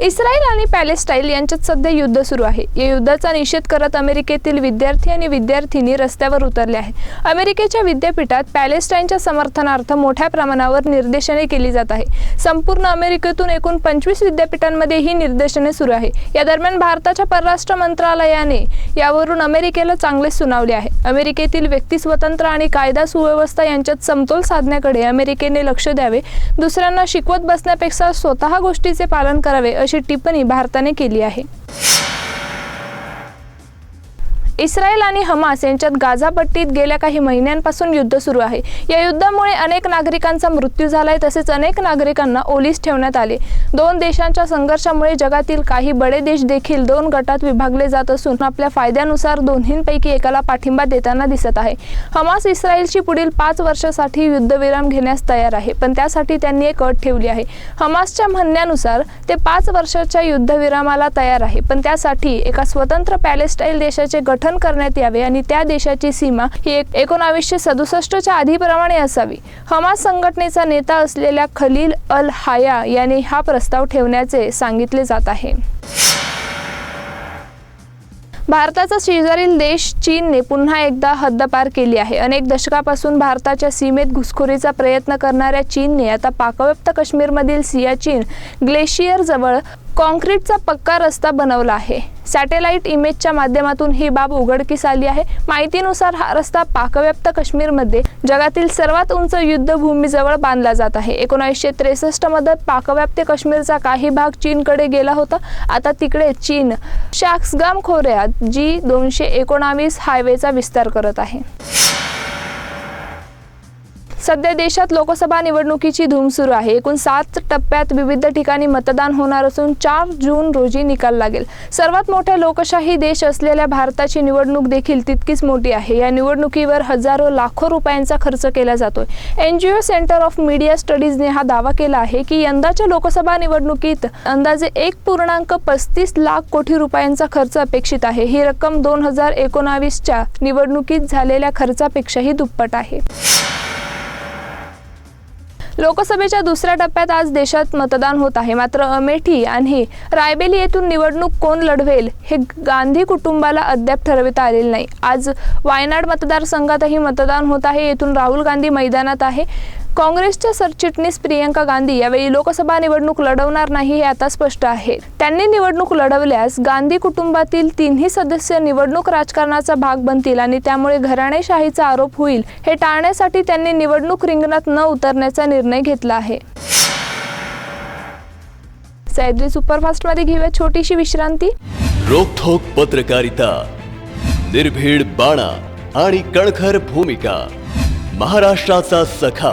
Israel आणि पॅलेस्टाईल यांच्यात सध्या युद्ध सुरू आहे. या युद्धाचा निषेध करत अमेरिकेतील विद्यार्थी आणि विद्यार्थिनी रस्त्यावर उतरले आहेत. अमेरिकेच्या विद्यापीठात पॅलेस्टाईनच्या समर्थनार्थ मोठ्या प्रमाणावर निर्देशने केली जात आहे. संपूर्ण अमेरिकेतून एकूण पंचवीस विद्यापीठांमध्ये ही निर्देशने सुरू आहे. या दरम्यान भारताच्या परराष्ट्र मंत्रालयाने यावरून अमेरिकेला चांगले सुनावले आहे. अमेरिकेतील व्यक्ती स्वतंत्र आणि कायदा सुव्यवस्था यांच्यात समतोल साधण्याकडे अमेरिकेने लक्ष द्यावे. दुसऱ्यांना शिकवत बसण्यापेक्षा स्वतः गोष्टीचे पालन करावे अशी टिप्पणी भारताने केली आहे. इस्रायल आणि हमास यांच्यात गाझापट्टीत गेल्या काही महिन्यांपासून युद्ध सुरू आहे. या युद्धामुळे अनेक नागरिकांचा मृत्यू झालाय तसेच अनेक नागरिकांना ओलीस ठेवण्यात आले. दोन देशांच्या संघर्षामुळे जगातील काही बडे देश देखील दोन गटात विभागले जात असून आपल्या फायद्यानुसार दोन्हींपैकी एकाला पाठिंबा देताना दिसत आहे. हमास इस्रायलची पुढील पाच वर्षासाठी युद्धविराम घेण्यास तयार आहे पण त्यासाठी त्यांनी एक अट ठेवली आहे. हमासच्या म्हणण्यानुसार ते पाच वर्षाच्या युद्धविरामाला तयार आहे पण त्यासाठी एका स्वतंत्र पॅलेस्टाईल देशाचे गट गठन करण्यात यावे आणि त्या देशाची सीमा ही एक एकोणावीसशे सदुसष्टच्या आधीप्रमाणे असावी. हमास संघटनेचा नेता असलेल्या खलील अल हाया यांनी हा प्रस्ताव ठेवण्याचे सांगितले जात आहे. भारताचा शेजारील देश चीनने पुन्हा एकदा हद्दपार केली आहे. अनेक दशकापासून भारताच्या सीमेत घुसखोरीचा प्रयत्न करणाऱ्या चीनने आता पाकव्याप्त काश्मीरमधील सियाचीन ग्लेशियरजवळ कॉन्क्रीटचा पक्का रस्ता बनवला आहे. सॅटेलाइट इमेजच्या माध्यमातून ही बाब उघडकीस आली आहे. माहितीनुसार हा रस्ता पाकव्याप्त काश्मीरमध्ये जगातील सर्वात उंच युद्धभूमीजवळ बांधला जात आहे. एकोणीसशे त्रेसष्टमध्ये पाकव्याप्त काश्मीरचा काही भाग चीनकडे गेला होता. आता तिकडे चीन शाक्सगाम खोऱ्यात जी दोनशे एकोणावीस हायवेचा विस्तार करत आहे. सध्या देशात लोकसभा निवडणुकीची धूम सुरू आहे. एकूण सात टप्प्यात विविध ठिकाणी मतदान होणार असून चार जून रोजी निकाल लागेल. सर्वात मोठ्या लोकशाही देश असलेल्या भारताची निवडणूक देखील तितकीच मोठी आहे. या निवडणुकीवर हजारो लाखो रुपयांचा खर्च केला जातोय. एनजीओ सेंटर ऑफ मीडिया स्टडीजने हा दावा केला आहे की यंदाच्या लोकसभा निवडणुकीत अंदाजे एक पूर्णांक पस्तीस लाख कोटी रुपयांचा खर्च अपेक्षित आहे. ही रक्कम दोन हजार एकोणावीसच्या निवडणुकीत झालेल्या खर्चापेक्षाही दुप्पट आहे. लोकसभेच्या दुसऱ्या टप्प्यात आज देशात मतदान होत आहे. मात्र अमेठी आणि रायबेली येथून निवडणूक कोण लढवेल हे गांधी कुटुंबाला अद्याप ठरविता आलेले नाही. आज वायनाड मतदारसंघातही मतदान होत आहे. येथून राहुल गांधी मैदानात आहे. काँग्रेसच्या सरचिटणीस प्रियंका गांधी यावेळी लोकसभा निवडणूक लढवणार नाही हे आता स्पष्ट आहे. त्यांनी निवडणूक लढवल्यास गांधी कुटुंबातील तिन्ही सदस्य निवडणूक राजकारणाचा भाग बनतील आणि त्यामुळे घराणेशाहीचा आरोप होईल हे टाळण्यासाठी त्यांनी निवडणूक रिंगणात न उतरण्याचा निर्णय घेतला आहे. सह्याद्री सुपरफास्टमध्ये घेऊया छोटीशी विश्रांती. रोखोक पत्रकारिता निर्भीड बाणा आणि कणखर भूमिका महाराष्ट्राचा सखा.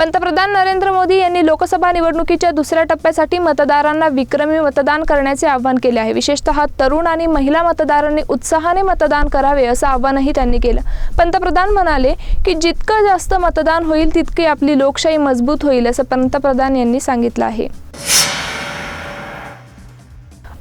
पंतप्रधान नरेंद्र मोदी यांनी लोकसभा निवडणुकीच्या दुसऱ्या टप्प्यासाठी मतदारांना विक्रमी मतदान करण्याचे आवाहन केले आहे. विशेषतः तरुण आणि महिला मतदारांनी उत्साहाने मतदान करावे असं आवाहनही त्यांनी केलं. पंतप्रधान म्हणाले की जितकं जास्त मतदान होईल तितकी आपली लोकशाही मजबूत होईल असं पंतप्रधान यांनी सांगितलं आहे.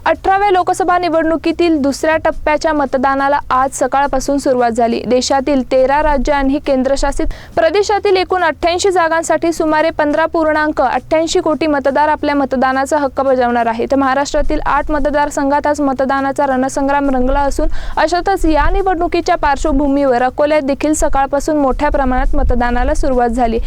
अठराव्या लोकसभा निवडणुकीतील दुसऱ्या टप्प्याच्या मतदानाला आज सकाळपासून सुरुवात झाली. देशातील तेरा राज्य आणि केंद्रशासित प्रदेशातील एकूण अठ्ठ्याऐंशी जागांसाठी सुमारे पंधरा पूर्णांक अठ्ठ्याऐंशी कोटी मतदार आपल्या मतदानाचा हक्क बजावणार आहे तर महाराष्ट्रातील आठ मतदारसंघात आज मतदानाचा रणसंग्राम रंगला असून अशातच या निवडणुकीच्या पार्श्वभूमीवर अकोल्यात देखील सकाळपासून मोठ्या प्रमाणात मतदानाला सुरुवात झाली.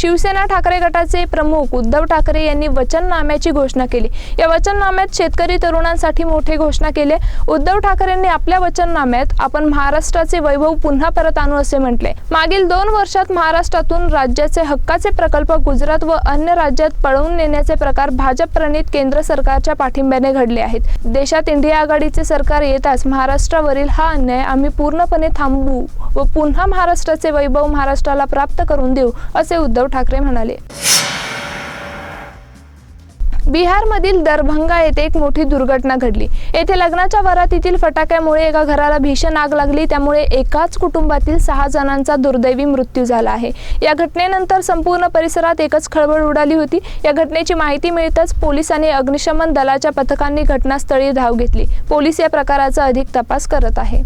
शिवसेना ठाकरे गटाचे प्रमुख उद्धव ठाकरे यांनी वचननाम्याची घोषणा केली. या वचननाम्यात शेतकरी तरुणांसाठी मोठे घोषणा केले. उद्धव ठाकरेंनी आपल्या वचननाम्यात आपण महाराष्ट्राचे वैभव पुन्हा परत आणू असे म्हटले. मागील दोन वर्षात महाराष्ट्रातून राज्याचे हक्काचे प्रकल्प गुजरात व अन्य राज्यात पळवून नेण्याचे प्रकार भाजप प्रणित केंद्र सरकारच्या पाठिंब्याने घडले आहेत. देशात इंडिया आघाडीचे सरकार येताच महाराष्ट्रावरील हा अन्याय आम्ही पूर्णपणे थांबवू व पुन्हा महाराष्ट्राचे वैभव महाराष्ट्राला प्राप्त करून देऊ असे उद्धव ठाकरे म्हणाले. बिहारमधील दरभंगा येथे एक मोठी दुर्घटना घडली. येथे लग्नाच्या वरातीतील फटाक्यामुळे एका घराला भीषण आग लागली. त्यामुळे एकाच कुटुंबातील सहा जणांचा दुर्दैवी मृत्यू झाला आहे. या घटनेनंतर संपूर्ण परिसरात एकच खळबळ उडाली होती. या घटनेची माहिती मिळताच पोलिसांनी अग्निशमन दलाच्या पथकांनी घटनास्थळी धाव घेतली. पोलीस या प्रकाराचा अधिक तपास करत आहे.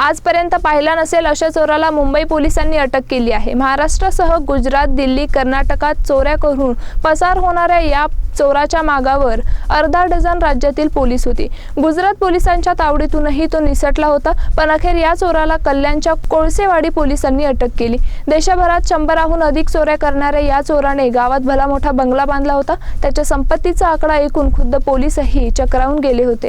आजपर्यंत पाहिला नसेल अशा चोराला मुंबई पोलिसांनी अटक केली आहे. महाराष्ट्रासह गुजरात दिल्ली कर्नाटकात चोऱ्या करून पसार होणाऱ्या या चोराच्या मागावर अर्धा डझन राज्यातील पोलीस होते. गुजरात पोलिसांच्या तावडीतूनही तो निसटला होता पण अखेर या चोराला कल्याणच्या कोळसेवाडी पोलिसांनी अटक केली. देशभरात शंभराहून अधिक चोऱ्या करणाऱ्या या चोराने गावात भला मोठा बंगला बांधला होता. त्याच्या संपत्तीचा आकडा ऐकून खुद्द पोलीसही चक्रावून गेले होते.